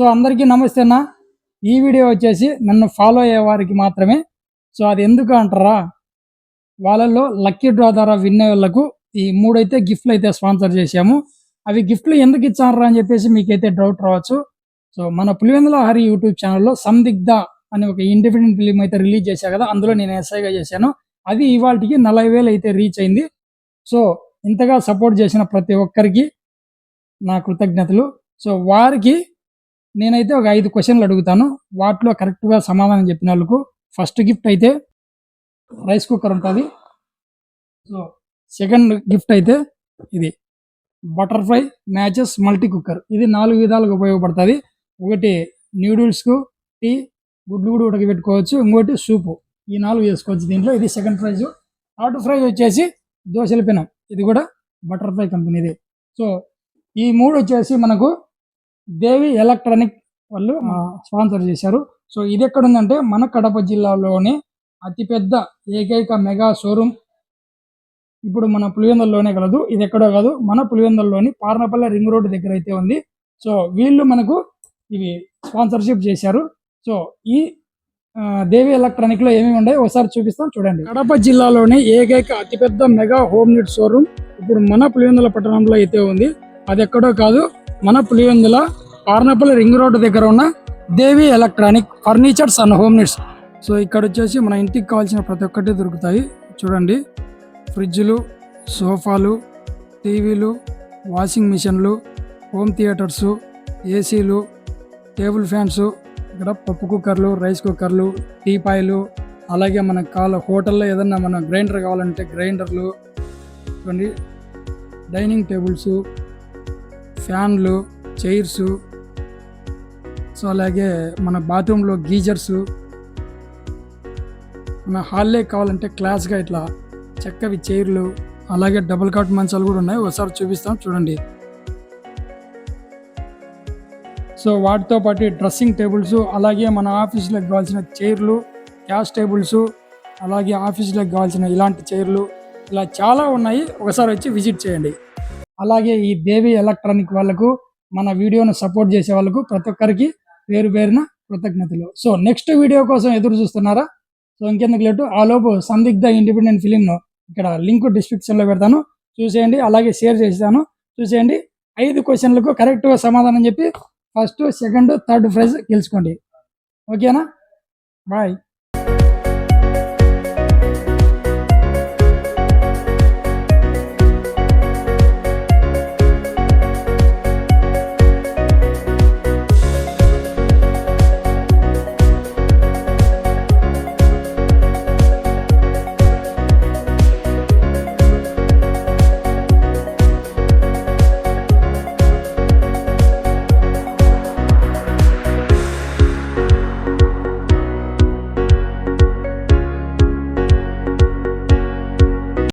So అందరికీ నమస్తే అన్న. ఈ వీడియో వచ్చేసి నన్ను ఫాలో అయ్యే వారికి మాత్రమే. సో అది ఎందుకు అంటారా? వాళ్ళల్లో లక్కీ డ్రా ద్వారా విన్ అయ్యే వాళ్ళకు ఈ మూడైతే గిఫ్ట్లు అయితే స్పాన్సర్ చేశాము. అవి గిఫ్ట్లు ఎందుకు ఇచ్చారా అని చెప్పేసి మీకైతే డౌట్ రావచ్చు. సో మన పులివెందుల హరి యూట్యూబ్ ఛానల్లో సందిగ్ధ అని ఒక ఇండిపెండెంట్ ఫిలిం అయితే రిలీజ్ చేశా కదా అందులో నేను ఎస్ఐగా చేశాను. అది ఇవాళకి నలభై వేలు అయితే రీచ్ అయింది. సో ఇంతగా సపోర్ట్ చేసిన ప్రతి ఒక్కరికి నా కృతజ్ఞతలు. సో వారికి నేనైతే ఒక ఐదు క్వశ్చన్లు అడుగుతాను. వాటిలో కరెక్ట్గా సమాధానం చెప్పిన వాళ్ళకు ఫస్ట్ గిఫ్ట్ అయితే రైస్ కుక్కర్ ఉంటుంది. సో సెకండ్ గిఫ్ట్ అయితే ఇది. బటర్ఫ్లై మ్యాచెస్ మల్టీ కుక్కర్ ఇది నాలుగు విధాలుగా ఉపయోగపడుతుంది. ఒకటి న్యూడిల్స్కు టీ గుడ్లు కూడా ఉడకబెట్టుకోవచ్చు ఇంకోటి సూపు ఈ నాలుగు చేసుకోవచ్చు దీంట్లో. ఇది సెకండ్ ప్రైజ్ థర్డ్ ప్రైజ్ వచ్చేసి దోశల పెనం. ఇది కూడా బటర్ఫ్లై కంపెనీది సో ఈ మూడు వచ్చేసి మనకు దేవి ఎలక్ట్రానిక్ వాళ్ళు స్పాన్సర్ చేశారు. సో ఇది ఎక్కడ ఉందంటే మన కడప జిల్లాలోని అతిపెద్ద ఏకైక మెగా షోరూమ్. ఇప్పుడు మన పులివెందుల్లోనే కలదు ఇది ఎక్కడో కాదు మన పులివెందుల్లోని పార్నపల్లె రింగ్ రోడ్ దగ్గర అయితే ఉంది. సో వీళ్ళు మనకు ఇవి స్పాన్సర్షిప్ చేశారు. సో ఈ దేవి ఎలక్ట్రానిక్లో ఏమేమి ఉన్నాయి ఒకసారి చూపిస్తాం చూడండి. కడప జిల్లాలోని ఏకైక అతిపెద్ద మెగా హోమ్ నీట్ షోరూమ్. ఇప్పుడు మన పులివెందుల పట్టణంలో అయితే ఉంది. అది ఎక్కడో కాదు మన పులివెందుల పార్నపల్లి రింగ్ రోడ్ దగ్గర ఉన్న Devi electronic furnitures and home needs. So ఇక్కడ వచ్చేసి మన ఇంటికి కావాల్సిన ప్రతి ఒక్కటి దొరుకుతాయి. చూడండి. ఫ్రిడ్జ్లు సోఫాలు టీవీలు వాషింగ్ మిషన్లు హోమ్ థియేటర్సు ఏసీలు టేబుల్ ఫ్యాన్స్ ఇక్కడ పప్పు కుక్కర్లు రైస్ కుక్కర్లు టీపాయిలు అలాగే మనకు కావాల హోటల్లో ఏదన్నా మన గ్రైండర్ కావాలంటే గ్రైండర్లు చూడండి. డైనింగ్ టేబుల్స్ ఫ్యాన్లు చైర్స్ సో అలాగే మన బాత్రూంలో గీజర్స్ మన హాల్లే కావాలంటే క్లాస్గా ఇట్లా చక్కవి చైర్లు అలాగే డబుల్ కాట్ మంచాలు కూడా ఉన్నాయి. ఒకసారి చూపిస్తాం చూడండి. సో వాటితో పాటు డ్రెస్సింగ్ టేబుల్స్ అలాగే మన ఆఫీసులకు కావాల్సిన చైర్లు క్యాష్ టేబుల్స్ అలాగే ఆఫీసులకు కావాల్సిన ఇలాంటి చైర్లు ఇలా చాలా ఉన్నాయి. ఒకసారి వచ్చి విజిట్ చేయండి. అలాగే ఈ దేవి ఎలక్ట్రానిక్ వాళ్ళకు మన వీడియోను సపోర్ట్ చేసే వాళ్ళకు ప్రతి ఒక్కరికి పేరు పేరున కృతజ్ఞతలు. సో నెక్స్ట్ వీడియో కోసం ఎదురు చూస్తున్నారా? సో ఇంకెందుకు లేటు? ఆ లోపు సందిగ్ధ ఇండిపెండెంట్ ఫిలింను ఇక్కడ లింక్ డిస్క్రిప్షన్లో పెడతాను. చూసేయండి అలాగే షేర్ చేస్తాను. చూసేయండి ఐదు క్వశ్చన్లకు కరెక్ట్గా సమాధానం చెప్పి ఫస్ట్ సెకండ్ థర్డ్ ప్రైజ్ గెలుచుకోండి. ఓకేనా బాయ్